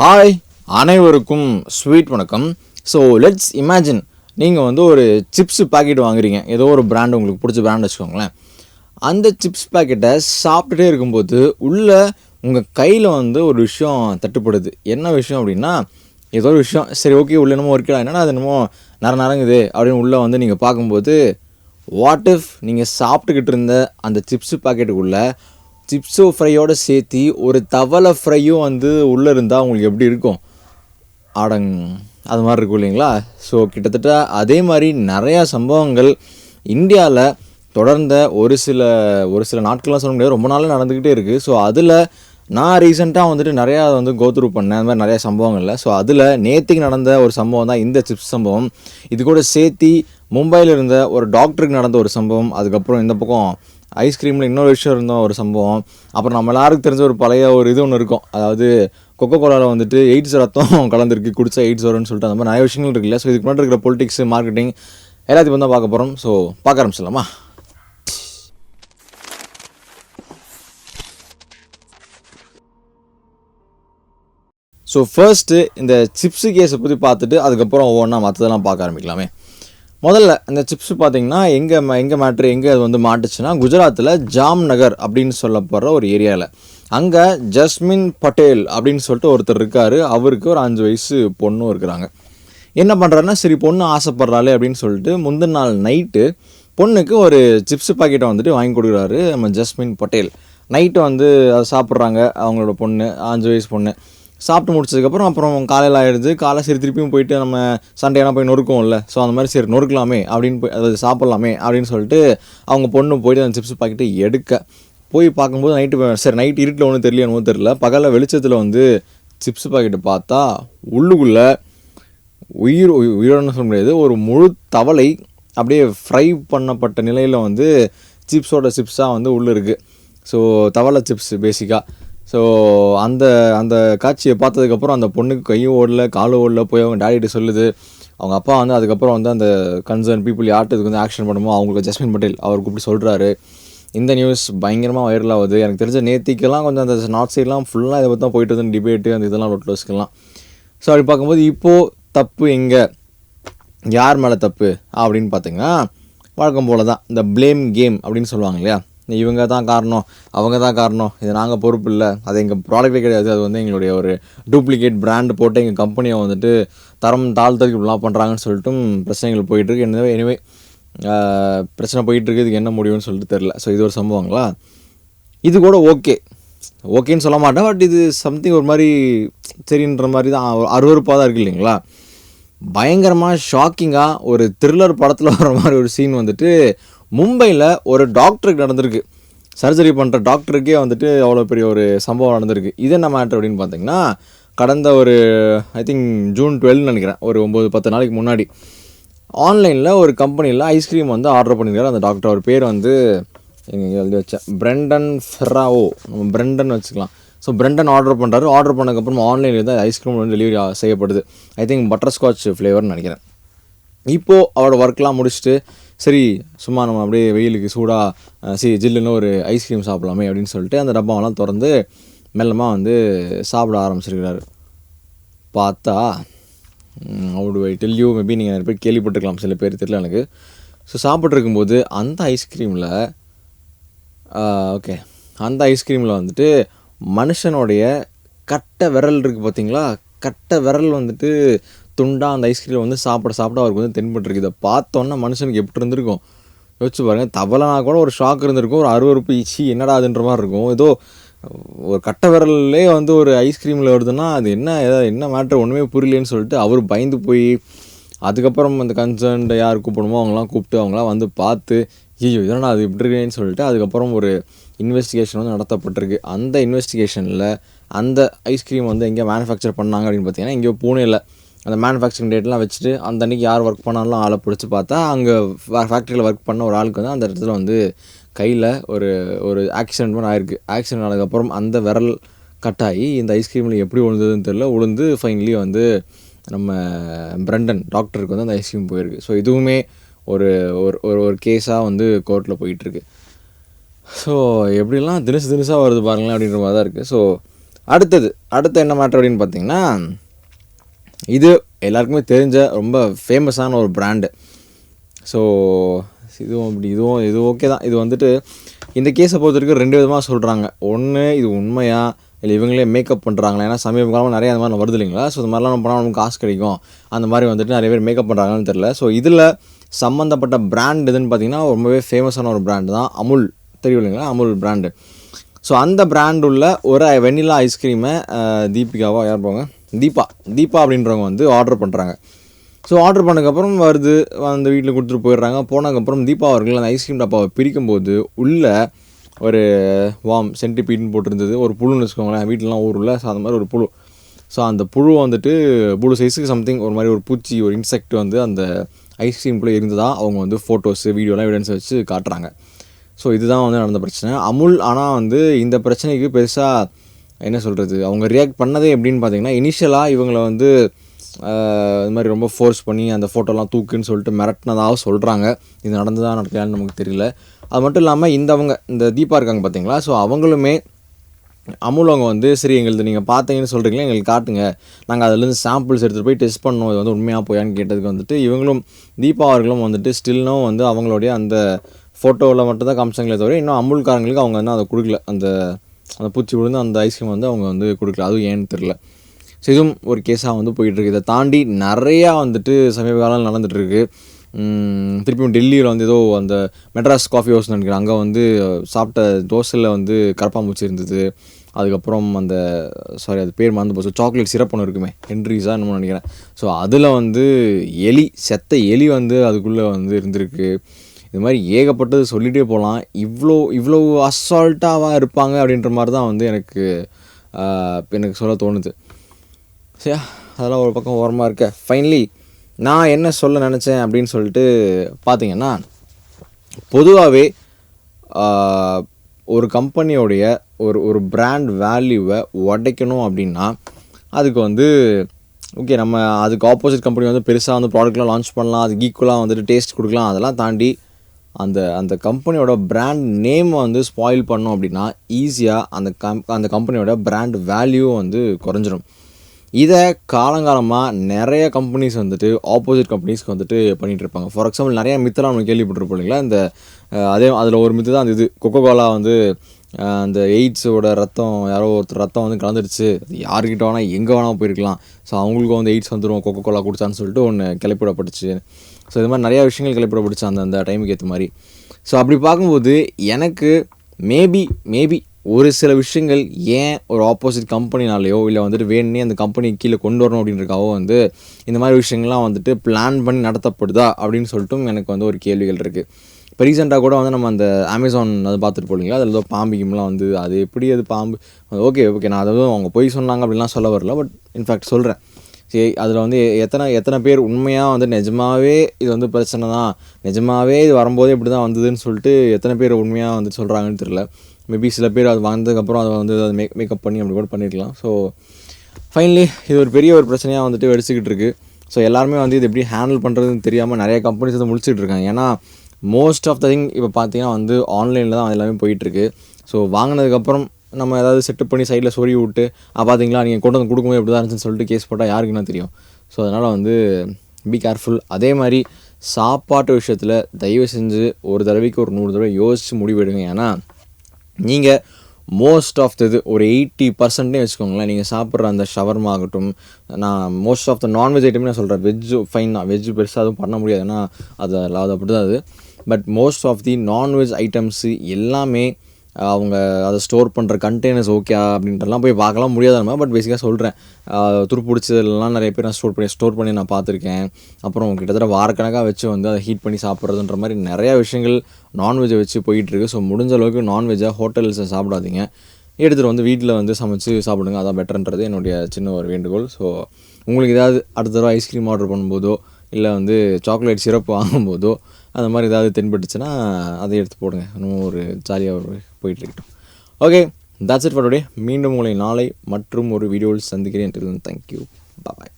Hi அனைவருக்கும் sweet வணக்கம். So let's imagine நீங்கள் வந்து ஒரு சிப்ஸ் பாக்கெட் வாங்குறீங்க. ஏதோ ஒரு பிராண்ட் உங்களுக்கு பிடிச்ச பிராண்ட் வச்சுக்கோங்களேன். அந்த சிப்ஸ் பாக்கெட்டை சாப்பிட்டுட்டே இருக்கும்போது உள்ள உங்கள் கையில் வந்து ஒரு விஷயம் தட்டுப்படுது. என்ன விஷயம் அப்படின்னா ஏதோ ஒரு விஷயம் சரி ஓகே உள்ள என்னமோ இருக்கா என்னன்னா அது என்னமோ நர நரங்குது அப்படின்னு உள்ளே வந்து நீங்கள் பார்க்கும்போது வாட் இஃப் நீங்கள் சாப்பிட்டுக்கிட்டு இருந்த அந்த சிப்ஸ் பாக்கெட்டுக்குள்ளே சிப்ஸோ ஃப்ரையோடு சேர்த்து ஒரு தவளை ஃப்ரையும் வந்து உள்ளே இருந்தால் உங்களுக்கு எப்படி இருக்கும்? ஆடங் அது மாதிரி இருக்கும் இல்லைங்களா? ஸோ கிட்டத்தட்ட அதே மாதிரி நிறையா சம்பவங்கள் இந்தியாவில் தொடர்ந்த ஒரு சில ஒரு சில நாட்கள்லாம் சொல்ல முடியாது. ரொம்ப நாளாக நடந்துக்கிட்டே இருக்குது ஸோ அதில் நான் ரீசெண்டாக வந்துட்டு நிறையா வந்து கோத்ரூ பண்ணேன். அந்த மாதிரி நிறையா சம்பவங்கள்ல ஸோ அதில் நேற்றுக்கு நடந்த ஒரு சம்பவம் தான் இந்த சிப்ஸ் சம்பவம். இது கூட சேர்த்தி மும்பையில் இருந்த ஒரு டாக்டருக்கு நடந்த ஒரு சம்பவம். அதுக்கப்புறம் இந்த பக்கம் ஐஸ்கிரீமில் இன்னொரு விஷயம் இருந்த ஒரு சம்பவம். அப்புறம் நம்ம எல்லாருக்கும் தெரிஞ்ச ஒரு பழைய ஒரு இது ஒன்று இருக்கும். அதாவது கொக்கோ கோலாவில் வந்துட்டு எய்ட்ஸ் ரத்தம் கலந்துருக்கு குடிச்சா எய்ட்ஸ் வரும்னு சொல்லிட்டு அந்த மாதிரி நிறைய விஷயங்கள் இருக்குல்ல. ஸோ இதுக்கு முன்னாடி இருக்கிற பொலிட்டிக்ஸ் மார்க்கெட்டிங் எல்லாத்தையும் தான் பார்க்க போகிறோம் ஸோ பார்க்க ஆரம்பிச்சிடலாமா? ஸோ ஃபர்ஸ்ட்டு இந்த சிப்ஸு கேஸை பற்றி பார்த்துட்டு அதுக்கப்புறம் ஒவ்வொன்றா மற்றதெல்லாம் பார்க்க ஆரம்பிக்கலாமே. முதல்ல இந்த சிப்ஸ் பார்த்தீங்கன்னா எங்கே எங்கே மேட்ரு எங்கே அது வந்து மாட்டுச்சுன்னா குஜராத்தில் ஜாம்நகர் அப்படின்னு சொல்லப்படுற ஒரு ஏரியாவில் அங்கே ஜஸ்மின் பட்டேல் அப்படின்னு சொல்லிட்டு ஒருத்தர் இருக்கார். அவருக்கு ஒரு அஞ்சு வயசு பொண்ணும் இருக்கிறாங்க. என்ன பண்ணுறாருன்னா சரி பொண்ணு ஆசைப்படுறாளே அப்படின்னு சொல்லிட்டு முந்தின நாள் நைட்டு பொண்ணுக்கு ஒரு சிப்ஸ் பாக்கெட்டை வந்துட்டு வாங்கி கொடுக்குறாரு நம்ம ஜஸ்மின் பட்டேல். நைட்டு வந்து அதை சாப்பிட்றாங்க அவங்களோட பொண்ணு அஞ்சு வயசு பொண்ணு. சாப்பிட்டு முடிச்சதுக்கப்புறம் அப்புறம் காலையில் ஆயிடுது. காலை சரி திருப்பியும் போயிட்டு நம்ம சண்டையெல்லாம் போய் நொறுக்குவோம்ல. ஸோ அந்த மாதிரி சரி நொறுக்கலாமே அப்படின்னு போய் அதை சாப்பிட்லாமே அப்படின்னு சொல்லிட்டு அவங்க பொண்ணு போயிட்டு அந்த சிப்ஸ் பாக்கெட்டை எடுக்க. போய் பார்க்கும்போது நைட்டு சரி நைட் இருட்டில் ஒன்றும் தெரியல என்னவோ தெரியல. பகலில் வெளிச்சத்தில் வந்து சிப்ஸ் பாக்கெட்டு பார்த்தா உள்ளுக்குள்ளே உயிர் உயிரோன்னு சொல்ல முடியாது ஒரு முழு தவளை அப்படியே ஃப்ரை பண்ணப்பட்ட நிலையில் வந்து சிப்ஸோட சிப்ஸாக வந்து உள்ளே இருக்குது ஸோ தவளை சிப்ஸ் பேசிக்காக ஸோ அந்த அந்த காட்சியை பார்த்ததுக்கப்புறம் அந்த பொண்ணுக்கு கையும் ஓடல காலும் ஓடல போய் அவங்க டேடிகிட்ட சொல்லுது. அவங்க அப்பா வந்து அதுக்கப்புறம் வந்து அந்த கன்சர்ன் பீப்புள் யார்கிட்ட இதுக்கு வந்து ஆக்ஷன் பண்ணுமோ அவங்களுக்கு ஜஸ்மின் பட்டேல் அவர் கூப்பிட்டு சொல்கிறாரு இந்த நியூஸ் பயங்கரமாக வைரல் ஆகுது. எனக்கு தெரிஞ்ச நேத்திக்கெல்லாம் கொஞ்சம் அந்த நார்த் சைட்லாம் ஃபுல்லாக இதை பற்றி தான் போயிட்டு இருந்த டிபேட்டு அந்த இதெல்லாம் லொட்லோஸ்க்கெல்லாம் ஸோ அப்படி பார்க்கும்போது இப்போது தப்பு எங்கே? யார் மேலே தப்பு? அப்படின்னு பார்த்தீங்கன்னா வழக்கம் போல் தான் இந்த ப்ளேம் கேம் அப்படின்னு சொல்லுவாங்க இல்லையா? இவங்க தான் காரணம் அவங்க தான் காரணம். இது நாங்கள் பொறுப்பு இல்லை அது எங்கள் ப்ராடக்ட்டே கிடையாது. அது வந்து எங்களுடைய ஒரு டூப்ளிகேட் பிராண்டு போட்டு எங்கள் கம்பெனியை வந்துட்டு தரம் தாழ்த்ததுக்கு இப்படிலாம் பண்ணுறாங்கன்னு சொல்லிட்டு பிரச்சனைகள் போயிட்டுருக்கு. எனவே எனிவே பிரச்சனை போயிட்டுருக்கு. இதுக்கு என்ன முடியும்னு சொல்லிட்டு தெரில ஸோ இது ஒரு சம்பவங்களா? இது கூட ஓகே ஓகேன்னு சொல்ல மாட்டேன். பட் இது சம்திங் ஒரு மாதிரி சரின்ற மாதிரி தான் அருவறுப்பாக தான் இருக்குது இல்லைங்களா? பயங்கரமாக ஷாக்கிங்காக ஒரு த்ரில்லர் படத்தில் வர மாதிரி ஒரு சீன் வந்துட்டு மும்பையில் ஒரு டாக்டருக்கு நடந்திருக்கு. சர்ஜரி பண்ணுற டாக்டருக்கே வந்துட்டு அவ்வளோ பெரிய ஒரு சம்பவம் நடந்திருக்கு. இது என்ன மேட்ரு அப்படின்னு பார்த்தீங்கன்னா கடந்த ஒரு ஐ திங்க் ஜூன் டுவெல்னு நினைக்கிறேன். ஒரு ஒம்பது பத்து நாளைக்கு முன்னாடி. ஆன்லைனில் ஒரு கம்பெனியில் ஐஸ்கிரீம் வந்து ஆர்டர் பண்ணியிருக்காரு அந்த டாக்டர் அவர் பேர் வந்து எங்கே எழுதி வச்சேன். பிரெண்டன் ஃபெராவோ நம்ம பிரெண்டன் வச்சுக்கலாம். ஸோ பிரெண்டன் ஆர்டர் பண்ணுறாரு ஆர்டர் பண்ணதுக்கப்புறம் ஆன்லைனில் தான் ஐஸ்கிரீம் வந்து டெலிவரி செய்யப்படுது. ஐ திங்க் பட்டர்ஸ்காட்ச் ஃப்ளேவர்னு நினைக்கிறேன். இப்போது அவரோட ஒர்க்லாம் முடிச்சுட்டு சரி சும்மா நம்ம அப்படியே வெயிலுக்கு சூடாக சரி ஜில்லுன்னு ஒரு ஐஸ்கிரீம் சாப்பிடலாமே அப்படின்னு சொல்லிட்டு அந்த டப்பாவெல்லாம் திறந்து மெல்லமாக வந்து சாப்பிட ஆரம்பிச்சிருக்கிறாரு. பார்த்தா out why tell you maybe நீங்கள் நிறைய பேர் கேள்விப்பட்டிருக்கலாம் சில பேர் தெரியல எனக்கு. ஸோ சாப்பிட்ருக்கும்போது அந்த ஐஸ்கிரீமில் ஓகே அந்த ஐஸ்கிரீமில் வந்துட்டு மனுஷனுடைய கட்டை விரல் இருக்குது பார்த்தீங்களா? கட்டை விரல் வந்துட்டு துண்டாக அந்த ஐஸ்கிரீம் வந்து சாப்பிட சாப்பிட அவருக்கு வந்து தென்பட்டுருக்கு இதை பார்த்தோன்னே மனுஷனுக்கு எப்படி இருந்திருக்கும்? யோசிச்சு பாருங்கள் தவளைனா கூட ஒரு ஷாக் இருந்திருக்கும் ஒரு அருவருப்பு ஈச்சி என்னடா அதுன்ற மாதிரி இருக்கும். ஏதோ ஒரு கட்டை விரல்லே வந்து ஒரு ஐஸ்கிரீமில் வருதுன்னா அது என்ன ஏதாவது என்ன மேட்ரு ஒன்றுமே புரியலேன்னு சொல்லிட்டு அவர் பயந்து போய் அதுக்கப்புறம் அந்த கன்சர்ன்ட யார் கூப்பிடணுமோ அவங்களாம் கூப்பிட்டு அவங்களாம் வந்து பார்த்து ஐயோ இதனால் அது இப்படி இருக்கேன்னு சொல்லிட்டு அதுக்கப்புறம் ஒரு இன்வெஸ்டிகேஷன் வந்து நடத்தப்பட்டிருக்கு. அந்த இன்வெஸ்டிகேஷனில் அந்த ஐஸ்கிரீம் வந்து எங்கே மேனுஃபேக்சர் பண்ணாங்க அப்படின்னு பார்த்தீங்கன்னா எங்கேயோ பூனேல. அந்த மேனுஃபேக்சரிங் டேட்லாம் வச்சுட்டு அந்த அன்றைக்கி யார் ஒர்க் பண்ணாலும் ஆளை பிடிச்சி பார்த்தா அங்கே ஃபேக்ட்ரியில் ஒர்க் பண்ண ஒரு ஆளுக்கு வந்து அந்த இடத்துல வந்து கையில் ஒரு ஒரு ஆக்சிடென்ட் மாதிரி ஆயிருக்கு. ஆக்சிடென்ட் ஆனதுக்கப்புறம் அந்த விரல் கட்டாகி இந்த ஐஸ்கிரீமில் எப்படி விழுந்ததுன்னு தெரியல உளுந்து ஃபைனலி வந்து நம்ம பிரண்டன் டாக்டருக்கு வந்து அந்த ஐஸ்கிரீம் போயிருக்கு. ஸோ இதுவுமே ஒரு ஒரு ஒரு ஒரு கேஸாக வந்து கோர்ட்டில் போயிட்டுருக்கு. ஸோ எப்படிலாம் தினசு தினசாக வருது பாருங்களேன் அப்படின்ற மாதிரி தான் இருக்குது ஸோ அடுத்தது அடுத்து என்ன மேட்ரு அப்படின்னு பார்த்தீங்கன்னா இது எல்லாருக்குமே தெரிஞ்ச ரொம்ப ஃபேமஸான ஒரு பிராண்டு ஸோ இதுவும் அப்படி இதுவும் இது ஓகே தான். இது வந்துட்டு இந்த கேஸை பொறுத்த வரைக்கும் ரெண்டு விதமாக சொல்கிறாங்க ஒன்று இது உண்மையா? இல்லை இவங்களே மேக்கப் பண்ணுறாங்களா ஏன்னா சமீப காலமாக நிறைய அந்த மாதிரி வருது இல்லைங்களா? ஸோ இந்த மாதிரிலாம் நம்ம பண்ணால் நமக்கு காசு கிடைக்கும். அந்த மாதிரி வந்துட்டு நிறைய பேர் மேக்கப் பண்ணுறாங்கன்னு தெரில ஸோ இதில் சம்மந்தப்பட்ட பிராண்ட் எதுன்னு பார்த்தீங்கன்னா ரொம்பவே ஃபேமஸான ஒரு பிராண்டு தான் அமுல். தெரியும் இல்லைங்களா? அமுல் பிராண்டு ஸோ அந்த பிராண்ட் உள்ள ஒரு வெண்ணிலா ஐஸ்கிரீமை தீபிகாவோ யார் போங்க? தீபா தீபா அப்படின்றவங்க வந்து ஆர்டர் பண்ணுறாங்க ஸோ ஆர்டர் பண்ணதுக்கப்புறம் வருது அந்த வீட்டில் கொடுத்துட்டு போயிடுறாங்க. போனதுக்கப்புறம் தீபா அவர்கள் அந்த ஐஸ்கிரீம் டப்பாவை பிரிக்கும்போது உள்ளே ஒரு வாம் சென்டிபீட்னு போட்டிருந்தது. ஒரு புழுன்னு வச்சுக்கோங்களேன் வீட்டிலலாம் ஊரில் ஸோ அந்த மாதிரி ஒரு புழு. ஸோ அந்த புழு வந்துட்டு புழு சைஸுக்கு சம்திங் ஒரு மாதிரி ஒரு பூச்சி ஒரு இன்செக்ட் வந்து அந்த ஐஸ்கிரீம்குள்ளே இருந்ததாக அவங்க வந்து ஃபோட்டோஸு வீடியோலாம் எவிடன்ஸ் வச்சு காட்டுறாங்க. ஸோ இதுதான் வந்து நடந்த பிரச்சனை. அமுல் ஆனால் வந்து இந்த பிரச்சனைக்கு பெருசாக என்ன சொல்கிறது அவங்க ரியாக்ட் பண்ணதே எப்படின்னு பார்த்தீங்கன்னா இனிஷியலாக இவங்களை வந்து இது மாதிரி ரொம்ப ஃபோர்ஸ் பண்ணி அந்த ஃபோட்டோலாம் தூக்குன்னு சொல்லிட்டு மிரட்டினதாக சொல்கிறாங்க இது நடந்ததா நடக்கலான்னு நமக்கு தெரியல. அது மட்டும் இல்லாமல் இந்தவங்க இந்த தீபா இருக்காங்க பார்த்தீங்களா ஸோ அவங்களுமே அமுல் அவங்க வந்து சரி எங்களுக்கு நீங்கள் பார்த்தீங்கன்னு சொல்கிறீங்களா எங்களுக்கு காட்டுங்க. நாங்கள் அதுலேருந்து சாம்பிள்ஸ் எடுத்துகிட்டு போய் டெஸ்ட் பண்ணோம் இது வந்து உண்மையாக போயான்னு கேட்டதுக்கு வந்துட்டு இவங்களும் தீபா அவர்களும் வந்துட்டு ஸ்டில்னும் வந்து அவங்களுடைய அந்த ஃபோட்டோவில் மட்டும் தான் காமிச்சாங்களே தவிர இன்னும் அமுல்காரங்களுக்கு அவங்க வந்து அதை கொடுக்கல. அந்த அந்த பூச்சி விழுந்து அந்த ஐஸ்கிரீம் வந்து அவங்க வந்து கொடுக்கல. அதுவும் ஏன்னு தெரில ஸோ இதுவும் ஒரு கேஸாக வந்து போயிட்டுருக்கு இதை தாண்டி நிறையா வந்துட்டு சமீப காலம் நடந்துகிட்ருக்கு திருப்பியும் டெல்லியில் வந்து ஏதோ அந்த மெட்ராஸ் காஃபி ஹவுஸ் நினைக்கிறேன். அங்கே வந்து சாப்பிட்ட தோசையில் வந்து கரப்பாம்பூச்சி இருந்தது. அதுக்கப்புறம் அந்த சாரி அது பேர் மறந்து போச்சு. சாக்லேட் சிரப் ஒன்று இருக்குமே. ஹென்ட்ரிஸாக என்னமோ நினைக்கிறேன். ஸோ அதில் வந்து எலி செத்த எலி வந்து அதுக்குள்ளே வந்து இருந்திருக்கு. இது மாதிரி ஏகப்பட்டது சொல்லிகிட்டே போகலாம். இவ்வளோ இவ்வளோ அசால்ட்டாக இருப்பாங்க அப்படின்ற மாதிரி தான் வந்து எனக்கு எனக்கு சொல்ல தோணுது. சரியா? அதெல்லாம் ஒரு பக்கம் ஓரமாக இருக்க. ஃபைனலி நான் என்ன சொல்ல நினச்சேன் அப்படின்னு சொல்லிட்டு பார்த்தீங்கன்னா பொதுவாகவே ஒரு கம்பெனியோடைய ஒரு ஒரு பிராண்ட் வேல்யூவை உடைக்கணும் அப்படின்னா அதுக்கு வந்து ஓகே நம்ம அதுக்கு ஆப்போசிட் கம்பெனி வந்து பெருசாக வந்து ப்ராடக்ட்லாம் லான்ச் பண்ணலாம். அதுக்கு ஈக்குவலாக வந்துட்டு டேஸ்ட் கொடுக்கலாம். அதெல்லாம் தாண்டி அந்த அந்த கம்பெனியோட பிராண்ட் நேம் வந்து ஸ்பாயில் பண்ணோம் அப்படின்னா ஈஸியாக அந்த கம் அந்த கம்பெனியோட பிராண்ட் வேல்யூ வந்து குறைஞ்சிரும். இதை காலங்காலமாக நிறைய கம்பெனிஸ் வந்துட்டு ஆப்போசிட் கம்பெனிஸ்க்கு வந்துட்டு பண்ணிகிட்டு இருப்பாங்க. ஃபார் எக்ஸாம்பிள் நிறைய மித்தெல்லாம் நம்ம கேள்விப்பட்டிருப்போம் இல்லைங்களா? இந்த அதே அதில் ஒரு மித்து தான் அந்த இது. கொக்கோ கோலா வந்து அந்த எய்ட்ஸோட ரத்தம் யாரோ ஒருத்தர் ரத்தம் வந்து கலந்துருச்சு. அது யாருக்கிட்ட வேணால் எங்கே வேணால் போயிருக்கலாம். ஸோ அவங்களுக்கும் வந்து எய்ட்ஸ் வந்துடும் கொக்கோ கோலா குடிச்சான்னு சொல்லிட்டு ஒன்று கிளப்பிடப்பட்டுச்சு. ஸோ இது மாதிரி நிறையா விஷயங்கள் கிளப்பிடப்பட்டுச்சு அந்த அந்த டைமுக்கு ஏற்ற மாதிரி. ஸோ அப்படி பார்க்கும்போது எனக்கு மேபி மேபி ஒரு சில விஷயங்கள் ஏன் ஒரு ஆப்போசிட் கம்பெனினாலேயோ இல்லை வந்துட்டு வேணுனே அந்த கம்பெனி கீழே கொண்டு வரணும் அப்படின்றக்காவோ வந்து இந்த மாதிரி விஷயங்கள்லாம் வந்துட்டு பிளான் பண்ணி நடத்தப்படுதா அப்படின்னு சொல்லிட்டும் எனக்கு வந்து ஒரு கேள்விகள் இருக்குது இப்போ ரீசெண்டாக கூட வந்து நம்ம அந்த அமேசான் அது பார்த்துட்டு போனீங்களா? அதில் ஏதோ பாம்பு கிம்லாம் வந்து அது எப்படி அது பாம்பு? ஓகே ஓகே நான் அதாவது அவங்க பொய் சொன்னாங்க அப்படின்லாம் சொல்ல வரல பட் இன்ஃபேக்ட் சொல்கிறேன் சரி அதில் வந்து எத்தனை எத்தனை பேர் உண்மையாக வந்து நிஜமாகவே இது வந்து பிரச்சனை தான்? நிஜமாகவே இது வரும்போது இப்படி தான் வந்ததுன்னு சொல்லிட்டு எத்தனை பேர் உண்மையாக வந்து சொல்கிறாங்கன்னு தெரியல. மேபி சில பேர் அது வந்ததுக்கப்புறம் அதை வந்து அதை மேக் மேக்கப் பண்ணி அப்படி கூட பண்ணியிருக்கலாம் ஸோ ஃபைனலி இது ஒரு பெரிய ஒரு பிரச்சனையாக வந்துட்டு வெடிச்சிக்கிட்டு இருக்குது ஸோ எல்லாருமே வந்து இது எப்படி ஹேண்டில் பண்ணுறதுன்னு தெரியாமல் நிறைய கம்பெனிஸ் வந்து முடிச்சுட்டு இருக்காங்க. ஏன்னா மோஸ்ட் ஆஃப் த திங் இப்போ பார்த்தீங்கன்னா வந்து ஆன்லைனில் தான் எல்லாமே போயிட்டுருக்கு. ஸோ வாங்கினதுக்கப்புறம் நம்ம ஏதாவது செட்டப் பண்ணி சைடில் சொறி விட்டு "ஆ, பார்த்தீங்களா நீங்கள் கொண்டு வந்து கொடுக்கும்போது எப்படி தான் இருந்துச்சுன்னு சொல்லிட்டு கேஸ் போட்டால் யாருக்குன்னா தெரியும்? ஸோ அதனால் வந்து பி கேர்ஃபுல் அதே மாதிரி சாப்பாட்டு விஷயத்தில் தயவு செஞ்சு ஒரு தடவைக்கு ஒரு நூறு தடவை யோசித்து முடிவெடுங்க. ஏன்னா நீங்கள் மோஸ்ட் ஆஃப் த இது ஒரு எயிட்டி பர்சன்டே வச்சுக்கோங்களேன். நீங்கள் சாப்பிட்ற அந்த ஷவர்மா ஆகட்டும் நான் most of the non veg ஐட்டமே நான் சொல்கிறேன் வெஜ்ஜு ஃபைன் தான். வெஜ்ஜு பெருசாக அதுவும் பண்ண முடியாது. ஏன்னா அது அது அப்படி தான் அது. But most of the nonveg items எல்லாமே அவங்க அதை ஸ்டோர் பண்ணுற கண்டெய்னர்ஸ் ஓகே அப்படின்றலாம் போய் பார்க்கலாம். முடியாத நம்ம. பட் பேசிக்காக சொல்கிறேன் துருப்பிடிச்சதுலாம் நிறைய பேர் நான் ஸ்டோர் பண்ணி ஸ்டோர் பண்ணி நான் பார்த்துருக்கேன். அப்புறம் கிட்டத்தட்ட வாரக்கணக்காக வச்சு வந்து அதை ஹீட் பண்ணி சாப்பிட்றதுன்ற மாதிரி நிறையா விஷயங்கள் நான்வெஜ்ஜை வச்சு போயிட்டுருக்கு. ஸோ முடிஞ்ச அளவுக்கு நான்வெஜ்ஜாக ஹோட்டல்ஸை சாப்பிடாதீங்க. எடுத்துகிட்டு வந்து வீட்டில் வந்து சமைச்சு சாப்பிடுங்க. அதான் பெட்டர்ன்றது என்னுடைய சின்ன ஒரு வேண்டுகோள். ஸோ உங்களுக்கு ஏதாவது அடுத்த தடவை ஐஸ்கிரீம் ஆர்டர் பண்ணும்போதோ இல்லை வந்து சாக்லேட் சிரப் வாங்கும்போதோ அந்த மாதிரி ஏதாவது தென்பட்டுச்சுன்னா அதை எடுத்து போடுங்க. இன்னும் ஒரு ஜாலியாக ஒரு போயிட்டு இருக்கட்டும் okay that's it for today. மீண்டும் உங்களை நாளை மற்றும் ஒரு வீடியோவில் சந்திக்கிறேன். Thank you bye